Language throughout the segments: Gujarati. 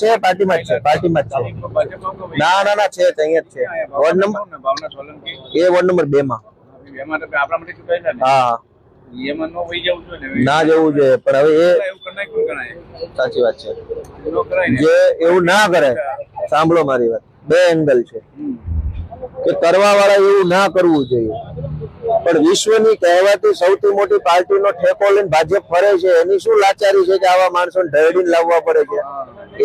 છે, પાર્ટીમાં જ છે, પાર્ટીમાં જ છે. ના ના ના, છે અહીંયા જ છે. વોર્ડ નંબર એ વોર્ડ નંબર બે માં. હા. નો જવું જોઈએ, પણ હવે એ સાચી વાત છે. જે એવું ના કરે, સાંભળો મારી વાત. બે એંગલ છે. કે કરવા વાળા એવું ના કરવું જોઈએ. પણ વિશ્વની કહેવાતી સૌથી મોટી પાર્ટીનો ઠેકો લઈને ભાજપ ફરે છે, એની શું લાચારી છે કે આવા માણસોને ઢળીને લાવવા પડે છે?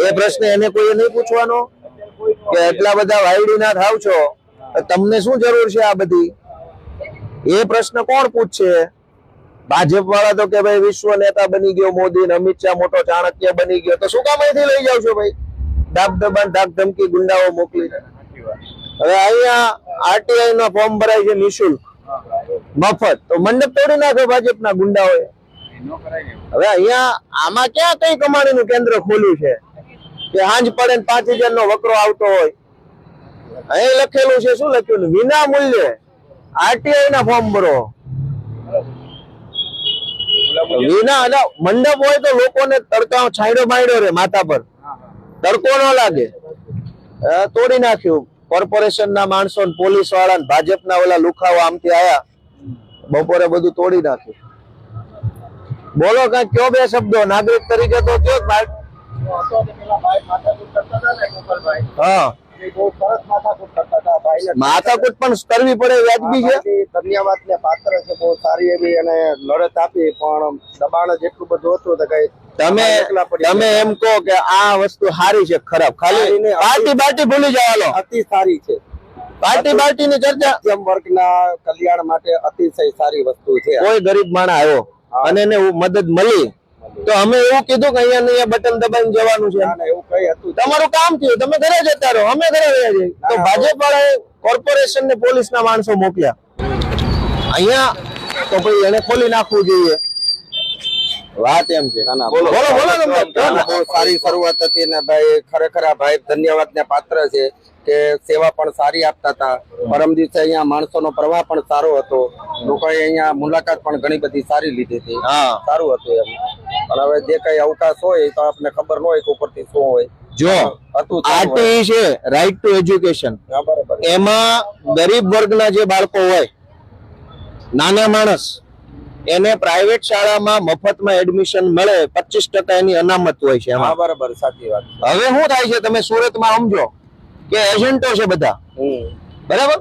એ પ્રશ્ન એને કોઈ નહીં પૂછવાનો? કે એટલા બધા વાયડી ના થાવ છો? તમને શું જરૂર છે આ બધી? એ પ્રશ્ન કોણ પૂછશે? ભાજપ વાળા તો કે ભાઈ વિશ્વ નેતા બની ગયો મોદી અમિત શાહ મોટો ચાણક્ય બની ગયો. તો શું કામ અહીંથી લઈ જાવ છો ભાઈ? ડાક ધાક ધમકી, ગુંડાઓ મોકલી હવે અહીંયા આરટીઆઈ નો ફોર્મ ભરાય છે નિશુલ્ક. મફત. તો મંડપ તોડી નાખ્યો ભાજપના નો હવે અહીંયા આમાં ક્યાં કઈ કમાણીનું કેન્દ્ર ખોલ્યું છે? કે હાંજ પડે ને પાંચ હજાર નો વકરો આવતો હોય. અહીં લખેલું છે, શું લખ્યું? વિના મૂલ્યે આરટીઆઈ ના ફોર્મ ભરો. વિના મંડપ હોય તો લોકોને તડકા છાંયડો બાંયડો રે માથા પર. તડકો ન લાગે. તોડી નાખ્યું. કોર્પોરેશન ના માણસો પોલીસવાળા ને ભાજપના ઓલા લુખાઓ આમથી આયા. બપોરે બધું તોડી નાખ્યું. બોલો કઈ કયો બે શબ્દો? નાગરિક તરીકે તો કયો હા. માથાકૂટ પણ કરવી પડે વ્યાજબી છે? ધન્યવાદ ને પાત્ર છે બહુ સારી એવી અને લડત આપી પણ દબાણ જેટલું બધું હતું તો કઈ તમે તમે એમ કહો કે આ વસ્તુ સારી છે ખરાબ. ખાલી પાર્ટી પાર્ટી ભૂલી જવાનો અતિ સારી છે. પાર્ટી પાર્ટી ની ચર્ચા. મધ્યમ વર્ગના કલ્યાણ માટે અતિશય સારી વસ્તુ છે. કોઈ ગરીબ માણસ આવ્યો અને એને મદદ મળી તો અમે એવું કીધું કે અહીંયા અહીંયા બટન દબાઈને જવાનું છે. એવું કઈ હતું તમારું કામ થયું તમે ઘરે જતા રહો અમે ઘરે રહ્યા છીએ. તો ભાજપ વાળાએ કોર્પોરેશન ને પોલીસ ના માણસો મોકલ્યા. અહીંયા તો ભાઈ એને ખોલી નાખવું જોઈએ. વાત એમ છે. બોલો બોલો બહુ સારી શરૂઆત હતી ને ભાઈ ખરેખર આ ભાઈ ધન્યવાદ ને પાત્ર છે કે સેવા પણ સારી આપતા હતા. પરમ દિવસે અહીંયા માણસોનો પ્રવાહ પણ સારો હતો. લોકોએ અહીંયા મુલાકાત પણ ઘણી બધી સારી લીધી હતી. સારું હતું એમ. પણ હવે જે કઈ અવકાશ હોય એ તો આપણને ખબર ન હોય કે ઉપરથી શું હોય. જો. આરટીઈ છે રાઈટ ટુ એજ્યુકેશન બરાબર. એમાં ગરીબ વર્ગના જે બાળકો હોય નાના માણસ એને પ્રાઇવેટ શાળામાં મફતમાં એડમિશન મળે પચીસ ટકા એની અનામત હોય છે બરાબર સાચી વાત. હવે શું થાય છે તમે સુરતમાં સમજો કે એજન્ટો છે બધા. બરાબર?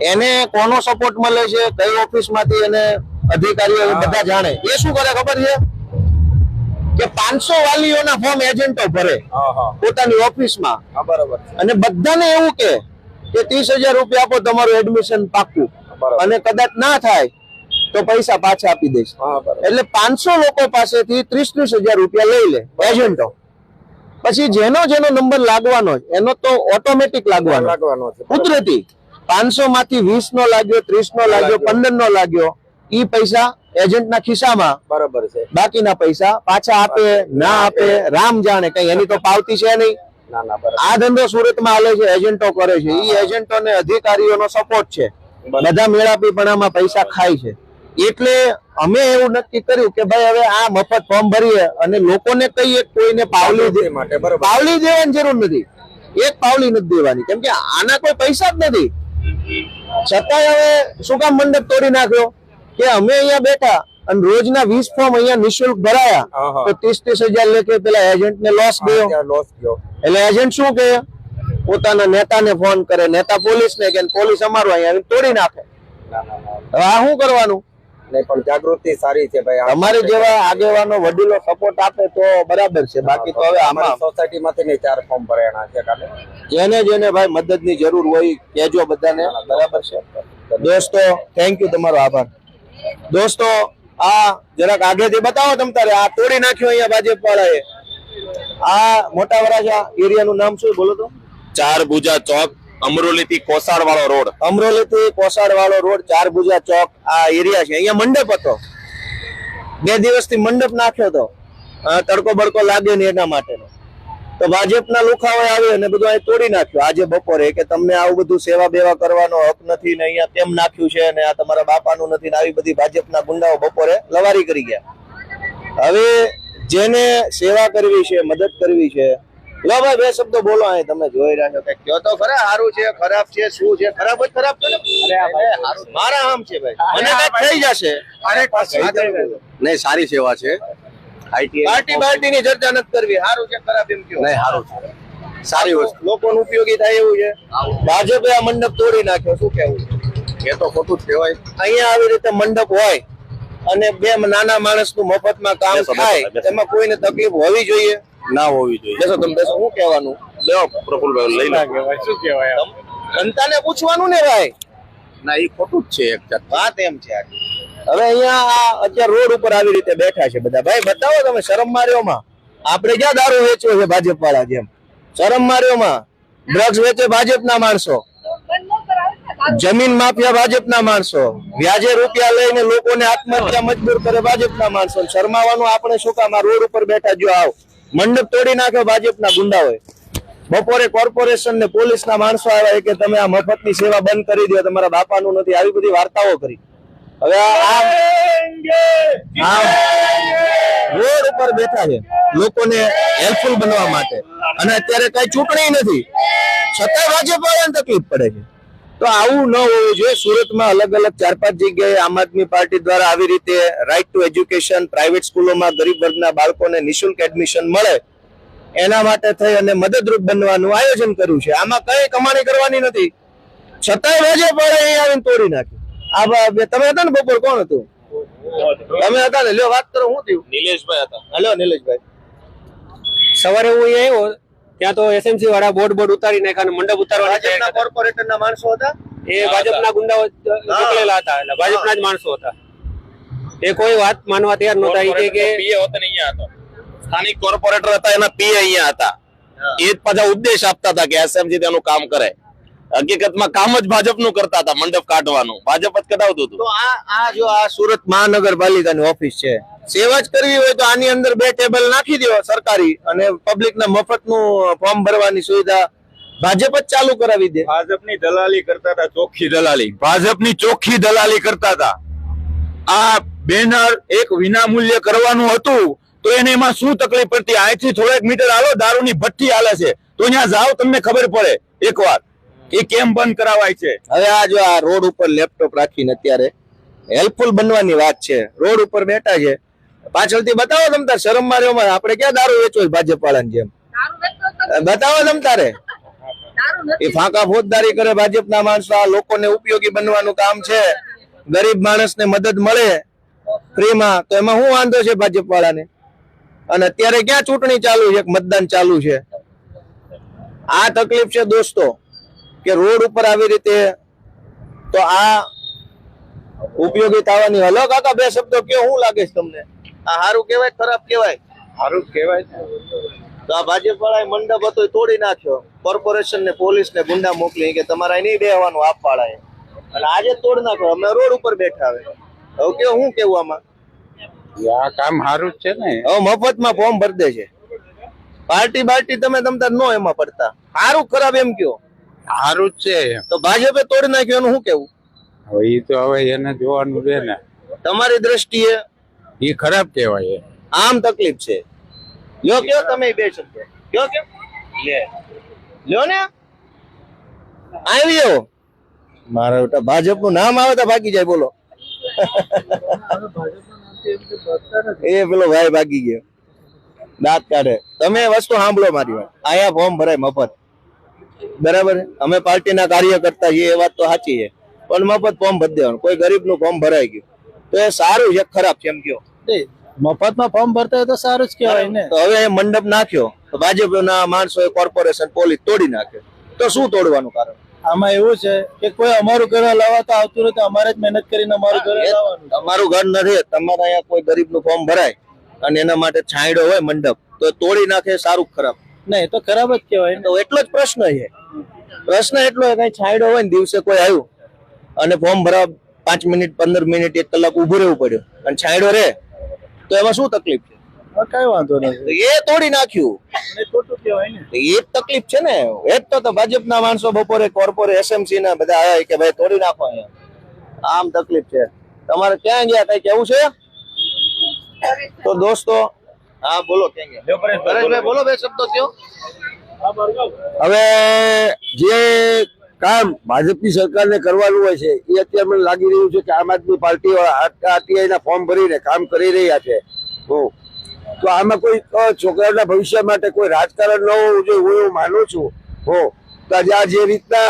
એને કોનો સપોર્ટ મળે છે કઈ ઓફિસમાંથી એને અધિકારીઓ બધા જાણે. એ શું કરે ખબર છે? કે પાંચસો વાલીઓના ફોર્મ એજન્ટો ભરે પોતાની ઓફિસમાં બરાબર અને બધાને એવું કે ત્રીસ હજાર રૂપિયા આપો તમારું એડમિશન પાક્કું. અને કદાચ ના થાય તો પૈસા પાછા આપી દઈશ. એટલે પાંચસો લોકો પાસેથી ત્રીસ ત્રીસ હજાર રૂપિયા લઈ લે એજન્ટો પછી જેનો જેનો નંબર લાગવાનો એનો તો ઓટોમેટિક લાગવાનો. કુદરતી. પાંચસો માંથી વીસ નો લાગ્યો ત્રીસ નો લાગ્યો પંદર નો લાગ્યો ઈ પૈસા એજન્ટ ના ખિસ્સામાં. બરાબર છે. બાકીના પૈસા પાછા આપે ના આપે રામ જાણે કઈ એની તો પાવતી છે નહીં. આ ધંધો સુરતમાં હાલે છે એજન્ટો કરે છે. ઈ એજન્ટો ને અધિકારીઓનો સપોર્ટ છે. બધા મેળાપીપણામાં પૈસા ખાય છે. એટલે અમે એવું નક્કી કર્યું કે ભાઈ હવે આ મફત ફોર્મ ભરીએ અને લોકોને કહીએ કોઈને પાવલી દે માટે પાવલી દેવાની જરૂર નથી. એક પાવલી નથી દેવાની. કેમ કે આના કોઈ પૈસા જ નથી. છતાંય હવે શું કામ મંડપ તોડી નાખ્યો? કે અમે અહીંયા બેઠા અને રોજના વીસ ફોર્મ અહીંયા નિઃશુલ્ક ભરાયા. તો ત્રીસ ત્રીસ હજાર લેખે પેલા એજન્ટ ને લોસ ગયો. એટલે એજન્ટ શું કે? પોતાના નેતાને ફોન કરે. નેતા પોલીસને કે પોલીસ અમારું અહીંયા તોડી નાખે. ના ના ના હવે આ શું કરવાનું? નહીં પણ જાગૃતિ સારી છે ભાઈ. અમારે જેવા આગેવાનો વડીલો સપોર્ટ આપે તો બરાબર છે. બાકી તો હવે અમારી સોસાયટી માંથી ચાર ફોર્મ ભરાયા છે કાલે. જેને જેને ભાઈ મદદની જરૂર હોય કહેજો બધાને. બરાબર છે? દોસ્તો થેન્ક યુ તમારો આભાર. દોસ્તો આ જરાક આગળથી બતાવો તમ તારે. આ તોડી નાખ્યો અહીંયા ભાજપ વાળાએ આ મોટા વરાછા એરિયાનું નામ શું બોલો તો. ચાર ભુજા ચોક. અમરોલી થી કોસાડ વાળો રોડ. અમરોલી થી કોસાડ વાળો રોડ ચાર ભુજા ચોક, આ એરિયા છે. અહીંયા મંડપ હતો. બે દિવસથી મંડપ નાખ્યો હતો. તડકો બડકો લાગ્યો ને એના માટેનો. તો ભાજપના લુખાઓ આવે અને બધું અહીં તોડી નાખ્યું. આજે બપોરે કે તમને આવું બધું સેવા બેવા કરવાનો હક નથી ને અહીંયા તેમ નાખ્યું છે ને આ તમારા બાપાનું નથી ને આવી બધી ભાજપના ગુંડાઓ બપોરે લવારી કરી ગયા. હવે જેને સેવા કરવી છે, મદદ કરવી છે લો ભાઈ બે શબ્દો બોલો અહીં તમે જોઈ રહ્યા છો કે કયો તો ખરા સારું છે ખરાબ છે શું છે ખરાબ જ ખરાબ છે ને? મારા આમ છે ભાઈ. મને થઈ જશે. નહીં સારી સેવા છે. પાર્ટી પાર્ટી ની ચર્ચા નથી કરવી. સારું છે ખરાબ એમ કયો? નહીં સારું છે. સારી વસ્તુ. લોકોને ઉપયોગી થાય એવું છે. ભાજપે આ મંડપ તોડી નાખ્યો શું કેવું એ તો ખોટું જ કહેવાય. અહીંયા આવી રીતે મંડપ હોય અને બે નાના માણસનું મફતમાં કામ થાય. તેમાં કોઈને તકલીફ હોવી જોઈએ. ના હોવી જોઈએ. બેસો તમે બેસો શું કહેવાનું? લેવો પ્રફુલભાઈ લઈ લો. કહેવાય શું કહેવાય જનતાને પૂછવાનું ને ભાઈ. ના એ ખોટું જ છે એક જાત. વાત એમ છે હવે અહીંયા અત્યારે રોડ ઉપર આવી રીતે બેઠા છે બધા. ભાઈ બતાવો તમે શરમ માર્યોમાં આપણે ક્યાં દારૂ વેચ્યો છે ભાજપ વાળા જેમ? શરમ માર્યોમાં ડ્રગ્સ વેચે ભાજપના માણસો. જમીન માફિયા ભાજપના માણસો. વ્યાજે રૂપિયા લઈને લોકોને આત્મહત્યા મજબૂર કરે ભાજપના માણસો. શરમાવાનું આપણે શું કામ? આ રોડ ઉપર બેઠા જો આવ. મંડપ તોડી નાખ્યો ભાજપના ગુંડાઓએ બપોરે કોર્પોરેશન ને પોલીસના માણસો આવ્યા કે તમે આ મફતની સેવા બંધ કરી દો, તમારા બાપાનું નથી. આવી બધી વાર્તાઓ કરી. હવે રોડ ઉપર બેઠા છે લોકોને હેલ્પફુલ બનવા માટે. અને અત્યારે કઈ ચૂંટણી નથી. છતાંય ભાજપ તકલીફ પડે છે. તો આવું ન હોવું જોઈએ. સુરતમાં અલગ અલગ ચાર પાંચ જગ્યાએ આમ આદમી પાર્ટી દ્વારા આવી રીતે રાઇટ ટુ એજ્યુકેશન પ્રાઇવેટ સ્કૂલોમાં ગરીબ વર્ગના બાળકોને નિઃશુલ્ક એડમિશન મળે એના માટે થઈ અને મદદરૂપ બનવાનું આયોજન કર્યું છે. આમાં કઈ કમાણી કરવાની નથી. છતાંય ભાજપ પડે એ આવીને તોડી નાખ્યું આ તમે હતા ને બપોર? કોણ હતું? તમે હતા ને? લ્યો વાત કરો શું થયું? નિલેશભાઈ હતા. હલો નિલેશભાઈ. સવારે હું અહીંયા આવ્યો. ત્યાં તો એસએમસી વાળા બોર્ડ બોર્ડ ઉતારી નાખ્યા અને મંડપ ઉતારવાના કોર્પોરેટરના માણસો હતા? એ ભાજપના ગુંડાઓ નીકળેલા હતા એટલે ભાજપના જ માણસો હતા. એ કોઈ વાત માનવા તૈયાર નહોતા. એ કે પીએ હોતા ને અહીંયા હતો સ્થાનિક કોર્પોરેટર હતા એના પીએ અહીંયા હતા. એ જ પાછા ઉદ્દેશ આપતા હતા કે એસએમસી તેનું કામ કરે. હકીકતમાં કામ જ ભાજપનું કરતા હતા મંડપ કાઢવાનું. ભાજપ જ કઢાવતું હતું. તો આ આ જો આ સુરત મહાનગરપાલિકાની ઓફિસ છે સેવા જ કરવી હોય તો આની અંદર બે ટેબલ નાખી દો સરકારી અને પબ્લિકના મફતનું ફોર્મ ભરવાની સુવિધા ભાજપ જ ચાલુ કરાવી દે. ભાજપની દલાલી કરતા હતા ચોખ્ખી દલાલી. ભાજપની ચોખ્ખી દલાલી કરતા હતા. આ બેનર એક વિનામૂલ્ય કરવાનું હતું તો એને એમાં શું તકલીફ પડતી? અહીંથી થોડેક મીટર હાલો દારૂની ભઠ્ઠી હાલે છે. તો ત્યાં જાઓ તમને ખબર પડે. એકવાર એ કેમ બંધ કરાવાય છે? હવે આ જો આ રોડ ઉપર લેપટોપ રાખીને અત્યારે હેલ્પફુલ બનવાની વાત છે. રોડ ઉપર બેઠા છે. પાછળથી બતાવો તમ તાર શરમ માર્યોમાં આપણે ક્યાં દારૂ વેચો ભાજપ વાળાની જેમ? બતાવો તમ તારે. એ ફાંકા ફોજદારી કરે ભાજપના માણસો. આ લોકોને ઉપયોગી બનવાનું કામ છે. ગરીબ માણસને મદદ મળે ફ્રીમાં. તો એમાં શું વાંધો છે ભાજપ વાળાને અને અત્યારે ક્યાં ચૂંટણી ચાલુ છે? મતદાન ચાલુ છે. આ તકલીફ છે દોસ્તો. કે રોડ ઉપર આવી રીતે તો આ ઉપયોગી થવાની હલો કાકા બે શબ્દો કયો હું લાગે છે તમને? આ સારું કહેવાય ખરાબ કહેવાય? સારું કહેવાય. તો આ ભાજપ વાળા મંડપ હતો એ તોડી નાખ્યો. કોર્પોરેશન ને પોલીસ ને ગુંડા મોકલી કે તમારે નહીં બેહવાનું આપ વાળા અને આજે તોડ નાખ્યો. અમે રોડ ઉપર બેઠા હવે. હવે કે શું કેવું આમાં? આ કામ સારું જ છે ને. હવે મફતમાં ફોર્મ ભરી દે છે પાર્ટી બાર્ટી તમે તમતા નો એમાં પડતા. સારું ખરાબ એમ કયો. સારું જ છે તો ભાજપે તોડી નાખ્યું એનું શું કેવું હવે એ તો હવે એને જોવાનું છે ને. તમારી દ્રષ્ટિએ? એ ખરાબ કહેવાય આમ તકલીફ છે. લ્યો કયો તમે બે શબ્દ. કયો. લે. લ્યો ને. આવ્યો મારા બેટા ભાજપનું નામ આવે તો ભાગી જાય બોલો. એ પેલો ભાઈ ભાગી ગયો. દાંત કાઢે. તમે વસ્તુ સાંભળો મારી વાત. અહીંયા ફોર્મ ભરાય મફત. બરાબર? અમે પાર્ટીના કાર્યકર્તા છીએ એ વાત તો સાચી છે. પણ મફત ફોર્મ ભરી દેવાનું. કોઈ ગરીબનું ફોર્મ ભરાઈ ગયું. તો એ સારું છે ખરાબ છે એમ કયો. મફતમાં ફોર્મ ભરતા હોય તો સારું જ કહેવાય ને. તો હવે મંડપ નાખ્યો. તો ભાજપના માણસો કોર્પોરેશન પોલીસ તોડી નાખે. તો શું તોડવાનું કારણ? આમાં એવું છે કે કોઈ અમારું ઘર લાવવા તો આવતું નથી અમારે જ મહેનત કરીને અમારું ઘર લાવવાનું તમારું ઘર નથી. તમારા અહીંયા કોઈ ગરીબનું ફોર્મ ભરાય. અને એના માટે છાંયડો હોય મંડપ. તો તોડી નાખે સારું ખરાબ? નહીં તો ખરાબ જ કહેવાય. તો એટલો જ પ્રશ્ન છે. પ્રશ્ન એટલો કઈ છાંયડો હોય ને દિવસે કોઈ આવ્યું અને ફોર્મ ભરાવા પાંચ મિનિટ પંદર મિનિટ એક કલાક ઉભું રહેવું પડ્યું અને છાંયડો રહે તો એમાં શું તકલીફ છે? કઈ વાંધો નથી. એ તોડી નાખ્યું. એ જ તકલીફ છે ને. એ જ તો તો ભાજપના માણસો બપોરે કોર્પોરે એસએમસી ના બધા આવ્યા કે ભાઈ તોડી નાખો અહીંયા. આમ તકલીફ છે. તમારે ક્યાં ગયા? કઈ કેવું છે? તો દોસ્તો હા બોલો પરેશભાઈ બોલો. બે શબ્દો થયો. હવે જે કામ ભાજપની સરકારને કરવાનું હોય છે એ અત્યારે મને લાગી રહ્યું છે કે આમ આદમી પાર્ટી આરટીઆઈના ફોર્મ ભરીને કામ કરી રહ્યા છે. હો તો આમાં કોઈ છોકરાઓના ભવિષ્ય માટે કોઈ રાજકારણ ન હોવું જોઈએ હું એવું માનું છું. હો તો આ જે રીતના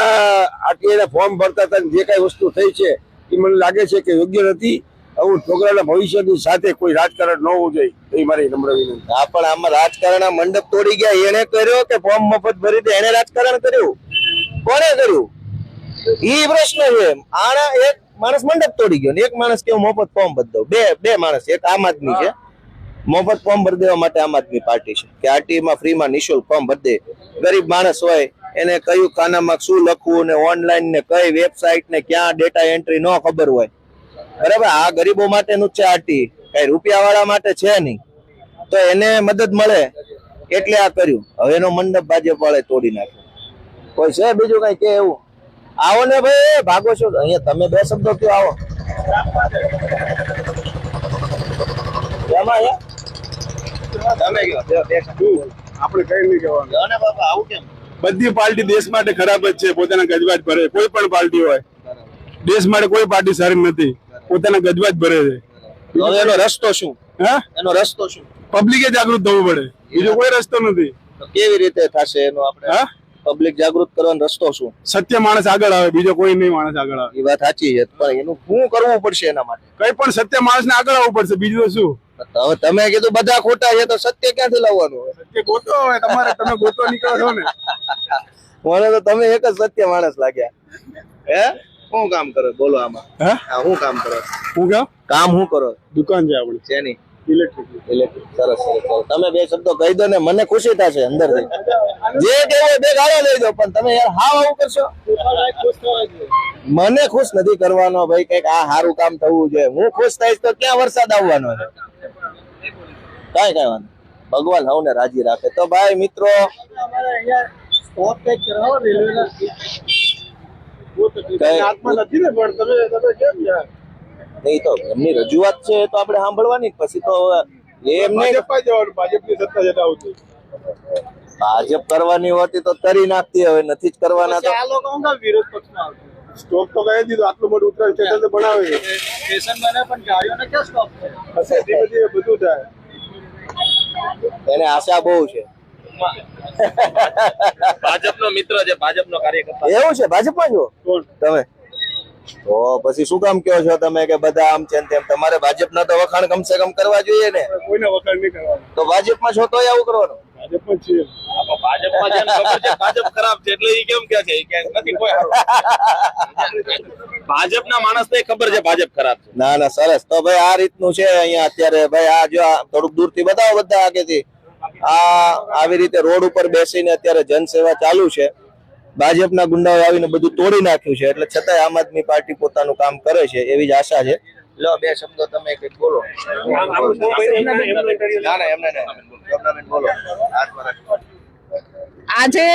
આરટીઆઈના ફોર્મ ભરતા હતા જે કાંઈ વસ્તુ થઈ છે એ મને લાગે છે કે યોગ્ય નથી. આવું છોકરાના ભવિષ્યની સાથે કોઈ રાજકારણ ન હોવું જોઈએ, એ મારી નમ્ર વિનંતી. આ પણ આમાં રાજકારણ મંડપ તોડી ગયા એને કર્યો કે ફોર્મ મફત ભરી દે એને રાજકારણ કર્યું? કોણે કર્યું? ઈ પ્રશ્ન છે. આના એક માણસ મંડપ તોડી ગયો ને, એક માણસ કેવું મફત ફોર્મ ભરી દઉં બે બે માણસ, એક આમ આદમી છે. મફત ફોર્મ ભરી દેવા માટે આમ આદમી પાર્ટી છે. કે આરટીમાં ફ્રીમાં નિઃશુલ્ક ફોર્મ ભરી ગરીબ માણસ હોય, એને કયું ખાનામાં શું લખવું ને ઓનલાઈન ને કઈ વેબસાઇટ ને ક્યાં ડેટા એન્ટ્રી ન ખબર હોય. બરાબર? આ ગરીબો માટેનું છે આટી કઈ રૂપિયા વાળા માટે છે નહીં. તો એને મદદ મળે એટલે આ કર્યું. હવે એનો મંડપ ભાજપ વાળે તોડી નાખ્યો કોઈ છે બીજું કઈ કે એવું? આવો ને ભાઈ ભાગો છો. અહીંયા તમે બે શબ્દો કયો આવો. કઈ બધી પાર્ટી દેશ માટે ખરાબ જ છે. પોતાના ગજવાજ ભરે કોઈ પણ પાર્ટી હોય. દેશ માટે કોઈ પાર્ટી સારી નથી. પોતાના જ ભરે છે. હવે એનો રસ્તો શું? હા? એનો રસ્તો શું? પબ્લિકે જાગૃત થવું પડે. બીજો કોઈ રસ્તો નથી. કેવી રીતે થશે એનો આપણે હા? પબ્લિક જાગૃત કરવાનો રસ્તો શું? સત્ય માણસ આગળ આવે બીજો કોઈ નહીં માણસ આગળ આવે. એ વાત સાચી છે પણ એનું શું કરવું પડશે એના માટે? કઈ પણ સત્ય માણસને આગળ આવવું પડશે બીજું શું? હવે તમે કીધું બધા ખોટા છે તો સત્ય ક્યાંથી લાવવાનું સત્ય ગોતો હોય તમારે તમે ગોતો નીકળો છો ને. મને તો તમે એક જ સત્ય માણસ લાગ્યા. હે? શું કામ કરો? બોલો આમાં. હે? આ શું કામ કરો? હું કામ? કામ શું કરો? દુકાન છે આપણી. શેની? ઇલેક્ટ્રિક ઇલેક્ટ્રિક સરસ સરસ સરસ. તમે બે શબ્દો કહી દો ને મને ખુશી થશે અંદરથી. જે કેવું બે ગાળો લઈ દો પણ તમે યાર હાવ આવું કરશો? મને ખુશ નથી કરવાનો ભાઈ કંઈક આ સારું કામ થવું જોઈએ. હું ખુશ થઈશ તો ક્યાં વરસાદ આવવાનો છે? કાંઈ કઈ વાંધો ભગવાન હવને રાજી રાખે. તો ભાઈ મિત્રો પણ તમે તમે કેમ યાર નહીં. તો એમની રજૂઆત છે તો આપણે સાંભળવાની પછી તો એમને ભાજપની સત્તા જતા ભાજપ કરવાની હોતી તો કરી નાખતી હવે નથી જ કરવાના તો સ્ટોક તો કહી દીધો આટલું મોટું ઉત્તરાયણ સ્ટેશન બનાવે છે. ધીમે ધીમે બધું થાય. એને આશા બહુ છે. ભાજપનો મિત્ર છે ભાજપનો કાર્યકર્તા. એવું છે? ભાજપમાં છો? તમે? તો પછી શું કામ કહો છો તમે કે બધા આમ છે તેમ? તમારે ભાજપના તો વખાણ કમસે કમ કરવા જોઈએ ને. કોઈને વખાણ નહીં કરવાનું. તો ભાજપમાં છો તોય આવું કરવાનું? ભાજપમાં જ ભાજપમાં જેને ખબર છે ભાજપ ખરાબ છે એટલે ઈ કેમ કે છે? કે નથી કોઈ ભાજપના માણસને ખબર છે ભાજપ ખરાબ છે. ના ના સરસ. તો ભાઈ આ રીતનું છે અહીંયા અત્યારે. ભાઈ આ જો થોડુંક દૂરથી બતાવો બધા આગેથી. આ આવી રીતે રોડ ઉપર બેસીને અત્યારે જનસેવા ચાલુ છે. ભાજપના ગુંડાઓ આવીને બધું તોડી નાખ્યું છે એટલે છતાંય આમ આદમી પાર્ટી પોતાનું કામ કરે છે એવી જ આશા છે. લો બે શબ્દો તમે કંઈક બોલો. ના ના એમને બોલો. હાથ પર રાખો. આજે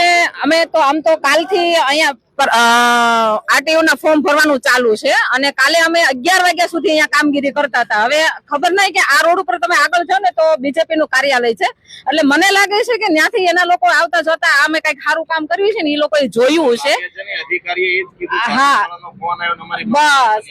અમે તો આમ તો કાલથી અહીંયા આરટીઓ ના ફોર્મ ભરવાનું ચાલુ છે અને કાલે અમે અગિયાર વાગ્યા સુધી અહીંયા કામગીરી કરતા હતા. હવે ખબર નહીં કે આ રોડ ઉપર તમે આગળ જાઓ ને તો બીજેપી નું કાર્યાલય છે. એટલે મને લાગે છે કે ત્યાંથી એના લોકો આવતા જતા અમે કંઈક સારું કામ કર્યું છે ને એ લોકોએ જોયું છે. છે, હા. બસ.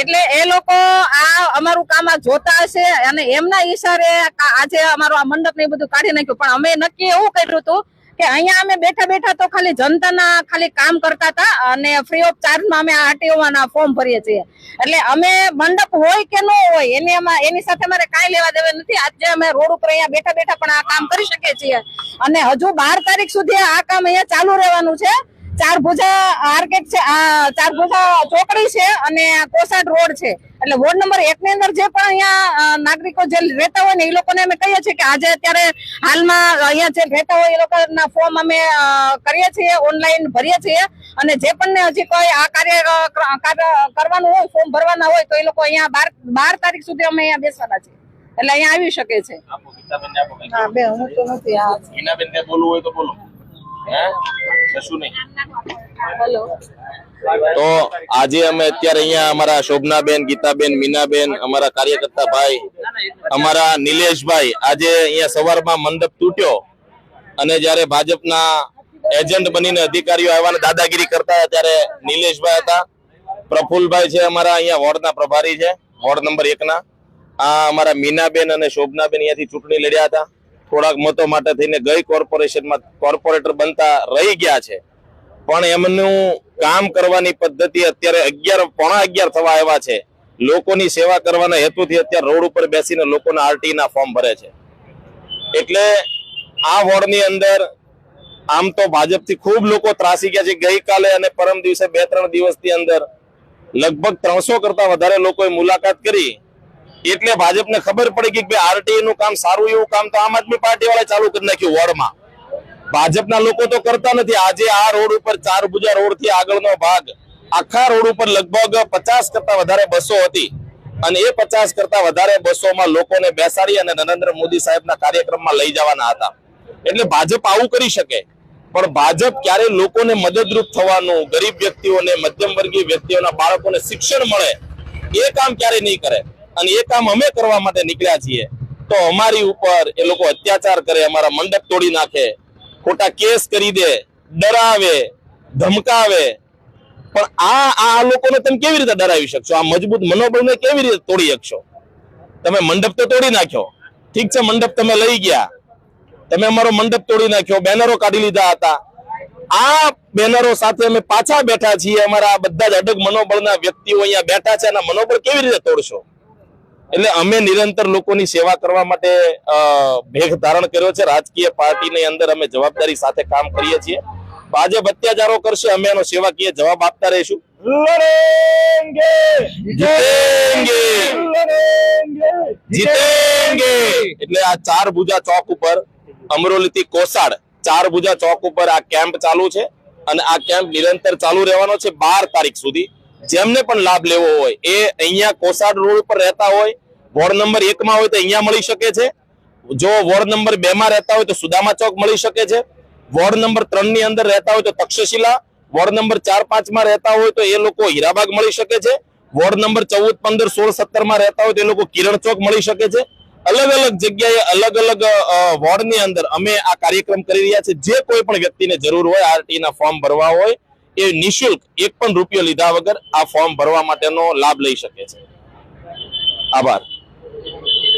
એટલે એ લોકો આ અમારું કામ આ જોતા હશે અને એમના ઈશારે આજે અમારું આ મંડપ ને એ બધું કાઢી નાખ્યું. પણ અમે નક્કી એવું કર્યું હતું કે અહીંયા અમે બેઠા બેઠા તો ખાલી જનતાના ખાલી કામ કરતા હતા અને ફ્રી ઓફ ચાર્જમાં અમે આરટીઓના ફોર્મ ભરીએ છીએ. એટલે અમે મંડપ હોય કે ન હોય, એની એની સાથે અમારે કાંઈ લેવા દેવા નથી. આજે અમે રોડ ઉપર અહીંયા બેઠા બેઠા પણ આ કામ કરી શકીએ છીએ. અને હજુ બાર તારીખ સુધી આ કામ અહીંયા ચાલુ રહેવાનું છે. ચાર ભુજા આર્કેટ છે આ ચાર ભુજા ચોકડી છે અને આ કોસાડ રોડ છે. એટલે વોર્ડ નંબર એક ની અંદર જે પણ અહીંયા નાગરિકો જે રહેતા હોય ને એ લોકોને અમે કહીએ છીએ કે આજે અત્યારે હાલમાં અહીંયા જે રહેતા હોય એ લોકોના ફોર્મ અમે કરીએ છીએ ઓનલાઈન ભરીએ છીએ. અને જે પણ ને હજી કોઈ આ કાર્ય કાર્ય કરવાનું હોય ફોર્મ ભરવાના હોય તો એ લોકો અહીંયા બાર બાર તારીખ સુધી અમે અહીંયા બેસવાના છીએ. એટલે અહીંયા આવી શકે છે. હા બે હું તો નથી બોલવું હોય તો બોલો. તો આજે અમે અત્યારે અહીંયા અમારા શોભનાબેન ગીતાબેન મીનાબેન અમારા કાર્યકર્તા ભાઈ અમારા નિલેશભાઈ આજે અહીંયા સવારમાં મંડપ તૂટ્યો અને જ્યારે ભાજપના એજન્ટ બનીને અધિકારીઓ આવ્યા દાદાગીરી કરતા ત્યારે નિલેશભાઈ હતા. પ્રફુલભાઈ છે અમારા અહીંયા વોર્ડના પ્રભારી છે વોર્ડ નંબર એકના. આ અમારા મીનાબેન અને શોભનાબેન અહીંયાથી ચૂંટણી લડ્યા હતા. થોડાક મતો માટે થઈને ગઈ કોર્પોરેશનમાં કોર્પોરેટર બનતા રહી ગયા છે. પણ એમનું કામ કરવાની પદ્ધતિ અત્યારે અગિયાર, પોણા અગિયાર થવા આવ્યા છે. લોકોની સેવા કરવાના હેતુથી અત્યારે રોડ ઉપર બેસીને લોકોના આરટી ના ફોર્મ ભરે છે. એટલે આ વોર્ડની અંદર આમ તો ભાજપથી ખૂબ લોકો ત્રાસી ગયા છે. ગઈકાલે અને પરમ દિવસે બે, ત્રણ દિવસની અંદર લગભગ ત્રણસો કરતા વધારે લોકોએ મુલાકાત કરી. એટલે ભાજપને ખબર પડી કે ભાઈ આરટીઆઈ નું કામ સારું એવું કામ તો આમ આદમી પાર્ટી વાળા ચાલુ કરી નાખ્યું વોર્ડમાં. ભાજપના લોકો તો કરતા નથી. આજે આ રોડ ઉપર ચાર ભુજા રોડથી આગળનો ભાગ, આખા રોડ ઉપર લગભગ પચાસ કરતા વધારે બસો હતી. અને એ પચાસ કરતા વધારે બસોમાં લોકોને બેસાડી અને નરેન્દ્ર મોદી સાહેબના કાર્યક્રમમાં લઈ જવાના હતા. એટલે ભાજપ આવું કરી શકે. પણ ભાજપ ક્યારે લોકોને મદદરૂપ થવાનું, ગરીબ વ્યક્તિઓને મધ્યમ વર્ગીય વ્યક્તિઓના બાળકોને શિક્ષણ મળે, એ કામ ક્યારે નહીં કરે. અને એ કામ અમે કરવા માટે નીકળ્યા છીએ. તો અમારી ઉપર એ લોકો અત્યાચાર કરે, અમારા મંડપ તોડી નાખે, ખોટા કેસ કરી દે, ડરાવે, ધમકાવે. પણ આ આ લોકોને તમે કેવી રીતે ડરાવી શકશો? આ મજબૂત મનોબળને કેવી રીતે તોડી શકશો? તમે મંડપ તો તોડી નાખ્યો. ઠીક છે, મંડપ તમે લઈ ગયા. તમે અમારો મંડપ તોડી નાખ્યો, બેનરો કાઢી લીધા હતા. આ બેનરો સાથે અમે પાછા બેઠા છીએ. અમારા બધા જ અડગ મનોબળના વ્યક્તિઓ અહીંયા બેઠા છે અને મનોબળ કેવી રીતે તોડશો? એટલે અમે નિરંતર લોકોની સેવા કરવા માટે ભેગ ધારણ કર્યો છે. રાજકીય પાર્ટીની અંદર અમે જવાબદારી સાથે કામ કરીએ છીએ. ભાજપ અત્યાચારો કરશે અમે એનો સેવાકીય જવાબ આપતા રહીશું. જીતેંગે! જીતેંગે! એટલે આ ચાર ભુજા ચોક ઉપર અમરોલીથી કોસાડ ચાર ભુજા ચોક ઉપર આ કેમ્પ ચાલુ છે. અને આ કેમ્પ નિરંતર ચાલુ રહેવાનો છે બાર તારીખ સુધી. જેમને પણ લાભ લેવો હોય, એ અહીંયા કોસાડ રોડ ઉપર રહેતા હોય, વોર્ડ નંબર એક માં હોય તો અહીંયા મળી શકે છે. જો વોર્ડ નંબર બે માં રહેતા હોય તો સુદામા ચોક મળી શકે છે. વોર્ડ નંબર ત્રણની અંદર રહેતા હોય તો તક્ષશિલા, વોર્ડ નંબર ચાર પાંચમાં રહેતા હોય તો એ લોકો હીરાબાગ મળી શકે છે. વોર્ડ નંબર ચૌદ, પંદર, સોળ, સત્તરમાં રહેતા હોય તો એ લોકો કિરણ ચોક મળી શકે છે. અલગ અલગ જગ્યાએ અલગ અલગ વોર્ડની અંદર અમે આ કાર્યક્રમ કરી રહ્યા છે જે કોઈ પણ વ્યક્તિને જરૂર હોય, આરટીના ફોર્મ ભરવા હોય એ નિઃશુલ્ક એક પણ રૂપિયો લીધા વગર આ ફોર્મ ભરવા માટેનો લાભ લઈ શકે છે. આભાર.